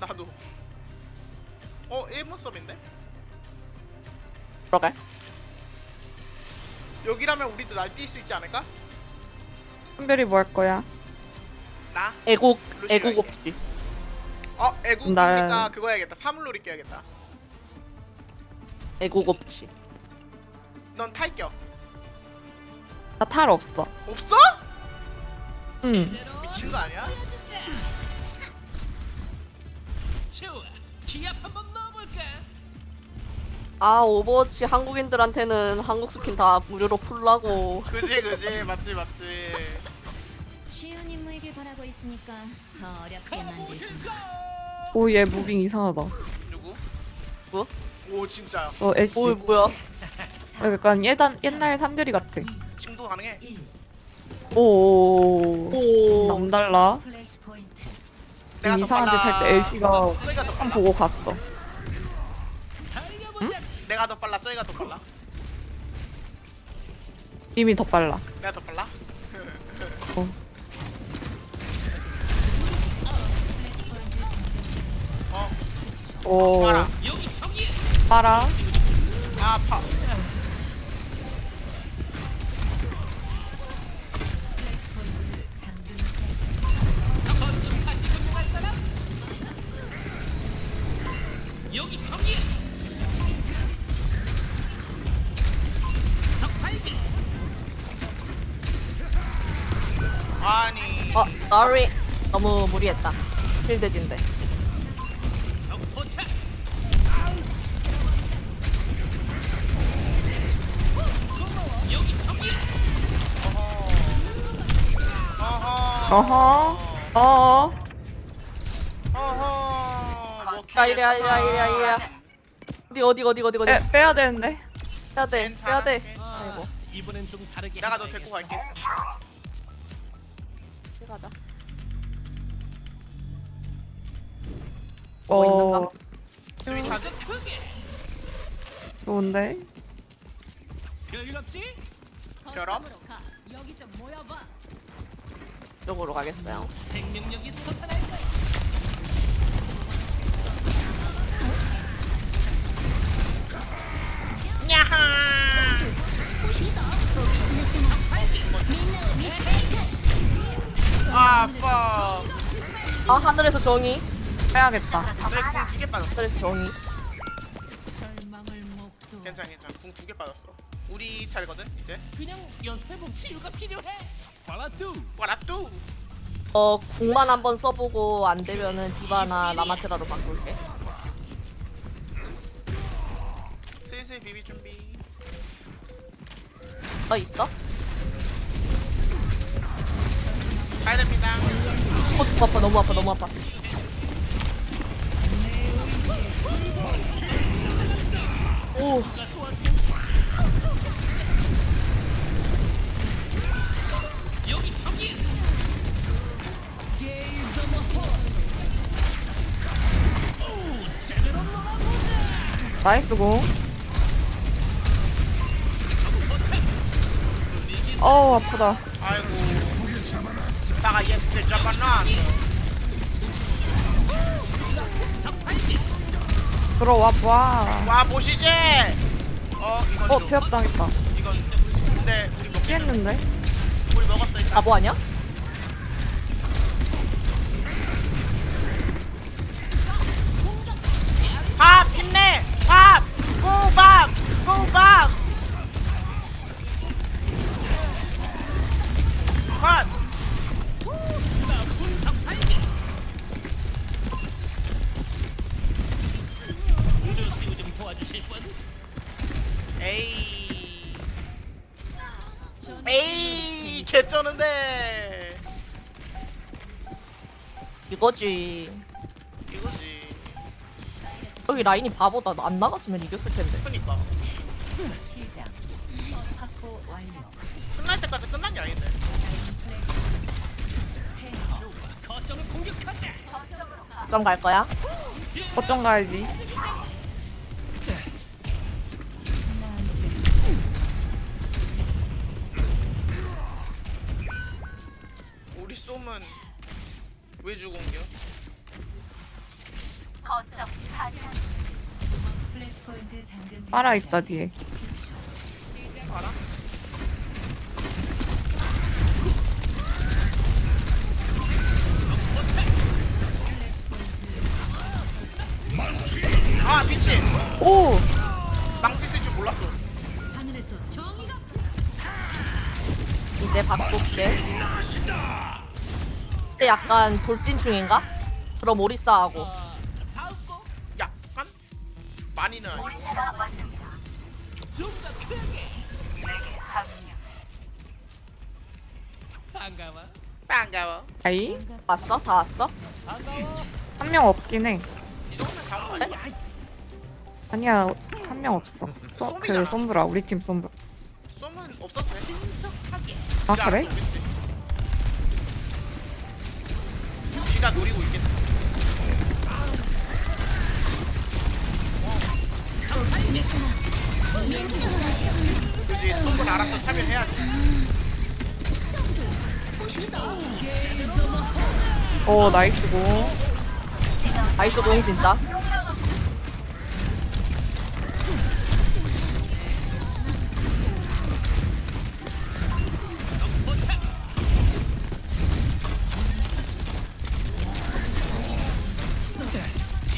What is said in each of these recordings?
나도. 어, 일본 서브인데? 들어갈. 여기라면 우리도 날뛸 수 있지 않을까? 한별이 뭐 할 거야? 나? 애국 루시가 애국. 없지. 어, 애국이니까 날- 그거 해야겠다. 사물놀이 껴야겠다. 애국 없지. 넌 탈겨. 나 탈 없어. 없어? 응. 미친 거 아니야? 좋아. 기합 한번 넣어볼까? 아 오버워치 한국인들한테는 한국 스킨 다 무료로 풀라고. 그지, 그지. 맞지, 맞지. 쉬운 임무이길 바라고 있으니까 더 어렵게 만들지 마. 오, 얘 무빙 이상하다. 누구? 뭐? 오, 진짜. 어, 애쉬. 오 뭐야? 약간 예단, 옛날 삼별이 같아. 징도 가능해. 오, 오. 남달라. 내가 이상한 짓. 할때 저희가 더 한 빨라. 보고 갔어. 내가 더 빨라. 저희가 더 빨라. 이미 더 빨라. 내가 더 빨라. 어. 어. 여기 저기. 빨아. 아, 아파. 아니. 아 sorry. 너무 무리했다. 실드진데. 어허. 어허. 어어. 어허. 뭐 야 이래야 이래야 이래야 이래야. 어디 어디 어디 어디 어디. 빼, 빼야 되는데. 빼야 돼 빼야 돼. 아, 이번엔 좀 다르게. 내가 너 데리고 갈게. 가자. 어, 스윗 하지. 크게. 좋은데? 별일 없지? 결합? 가. 여기 좀 모여봐. 이쪽으로 가겠어요. 생명력이 솟아날 거야. 야하. 아, 아파. 아 하늘에서 정의. 빼야겠다. 내궁두개 빠졌어. 하늘에서 정의. 절망을 목도. 괜찮아, 괜찮아. 궁두 개 빠졌어. 우리 차례거든 이제. 그냥 연습해본 치유가 필요해. 발라뚜. 와라뚜. 어 궁만 한번 써보고 안 되면은 디바나 라마트라로 바꿀게. 슬슬 비비 준비. 너 있어? 가야 됩니다. 어, 너무 아파 너무 아파 너무 아파. 오. 나이스 공. 어우, 아프다. 아이고. 예스 잡아놔. 들어와 봐. 와 보시지. 어 이건 어, 좀- 제압 당했다. 이건 근데 우리 먹 피했는데? 우리 먹었어 일단. 바보 아니야? 밥 힘내. 밥. 호밥. 호밥. 밥. 이거지. 이거지. 여기 라인이 바보다. 안 나갔으면 이겼을 텐데. 그니까 시작. 확보 완료. 끝날 때까지 끝난 게 아닌데. 거점을 공격하자. 점갈 거야? 어쩜 가야지. 우리 쏘면 왜 죽은겨? 플래시 포인트 잠금 빨아 있다 뒤에. 알아? 근데 약간 돌진충인가? 그럼 오리사하고. 약간 많이는 아니고 좀더 크게 반가워 반가워 아이 왔어? 다 왔어? 반가워 한 명 없긴 해. 이 정도면 거 아니야? 아니야 한 명 없어. 소, 그 솜브라 우리 팀 솜브라. 쏘면 없어도 돼 아 그래? 안 쏘겠지. 지가 노리고 있겠다 그지 손을 알아서 참여해야지 오 나이스고. 나이스 공 진짜.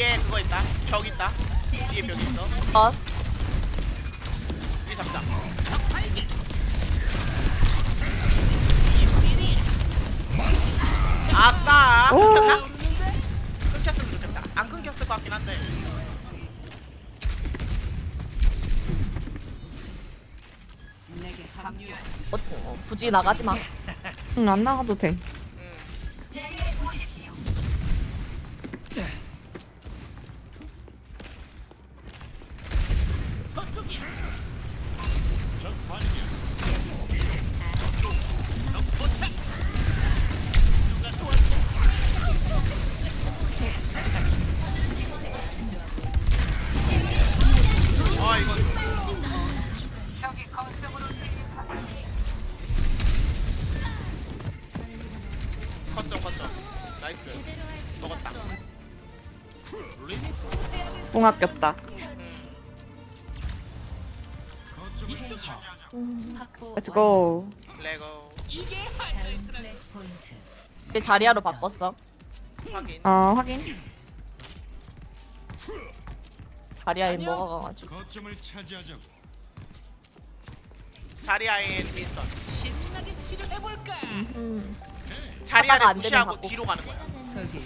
뒤에 그거 있다 벽 있다 뒤에 벽 있어 어, 이 잡자 아싸 오. 끊겼나? 끊겼으면 좋겠다 안 끊겼을 것 같긴 한데 어, 어, 굳이 나가지 마. 응 안 나가도 돼. 먹었다. 롤링? 아꼈다. 이쪽이야. Let's 자리야로 바꿨어. 확인. 어 확인. 자리야에 먹어가지고. 거점을 차지하자고. 신나게 치료해볼까 음. 하다가 자리아를 안 되면 무시하고 바꾸고. 뒤로 가는 거야 거기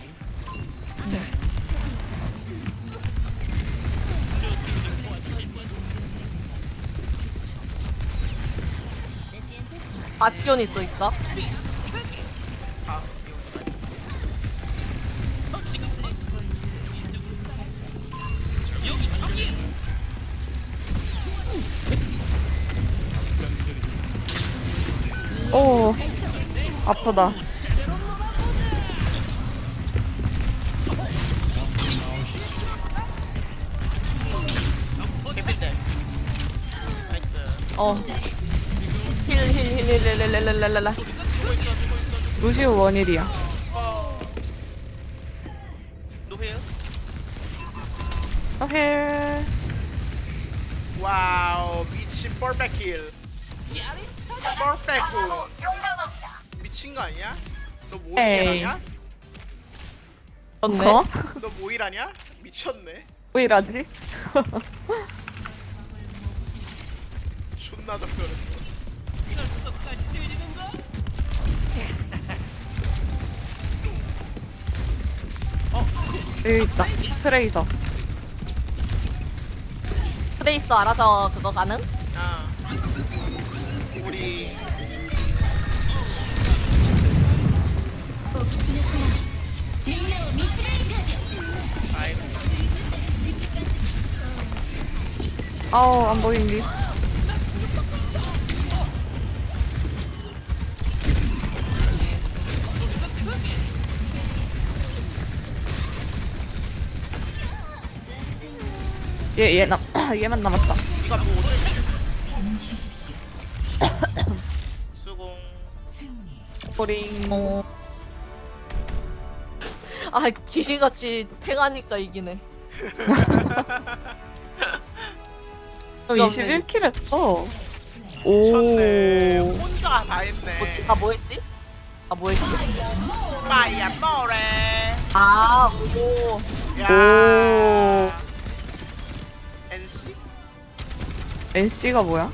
바스티온이 또 있어. 아 오 아프다. 나이스 어. 힐, 힐, 힐, 힐, 힐, 힐, 힐, 힐, 힐, 힐. 루시우 원일이야. 어헬. 와우 미친 킬 퍼펙트 미친 거 아니야? 너 에이. 모일하냐? 좋네. 어? 너 모일하냐? 미쳤네 왜 이러지? 존나 들리는 거 여기 있다. 트레이서. 트레이서 알아서 그거 가능? 아우 안 보이니. 얘얘 남 얘만 남았다. 꼬링. 어. 아 귀신같이 탱하니까 이기네. 너 그럼 21킬 했어. 오. 혼자 다 했네. 뭐지? 나 뭐했지? 나 뭐했지? 빠이야 뭐래. 아 오. 야. NC? NC가 뭐야?